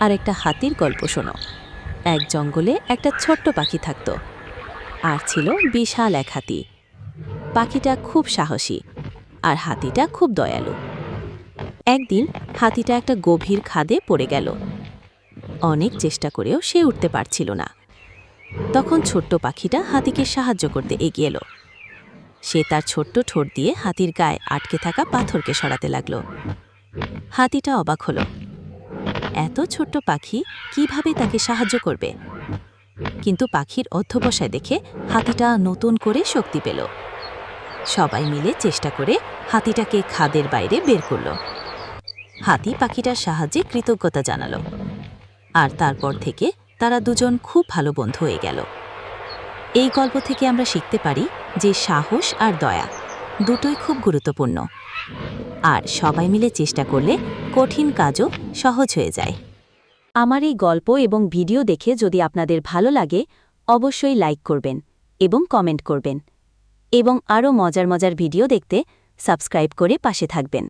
আর একটা হাতির গল্প শোনো। এক জঙ্গলে একটা ছোট্ট পাখি থাকত। আর ছিল বিশাল এক হাতি। পাখিটা খুব সাহসী আর হাতিটা খুব দয়ালু। একদিন হাতিটা একটা গভীর খাদে পড়ে গেল। অনেক চেষ্টা করেও সে উঠতে পারছিল না। তখন ছোট্ট পাখিটা হাতিকে সাহায্য করতে এগিয়ে এলো। সে তার ছোট্ট ঠোঁট দিয়ে হাতির গায়ে আটকে থাকা পাথরকে সরাতে লাগল। হাতিটা অবাক হলো। এত ছোট্ট পাখি কীভাবে তাকে সাহায্য করবে? কিন্তু পাখির অধ্যবসায় দেখে হাতিটা নতুন করে শক্তি পেল। সবাই মিলে চেষ্টা করে হাতিটাকে খাদের বাইরে বের করল। হাতি পাখিটার সাহায্যে কৃতজ্ঞতা জানালো। আর তারপর থেকে তারা দুজন খুব ভালো বন্ধু হয়ে গেল। এই গল্প থেকে আমরা শিখতে পারি যে সাহস আর দয়া দুটোই খুব গুরুত্বপূর্ণ। আর সবাই মিলে চেষ্টা করলে কঠিন কাজও সহজ হয়ে যায়। আমার এই গল্প এবং ভিডিও দেখে যদি আপনাদের ভালো লাগে, অবশ্যই লাইক করবেন এবং কমেন্ট করবেন। এবং আরও মজার মজার ভিডিও দেখতে সাবস্ক্রাইব করে পাশে থাকবেন।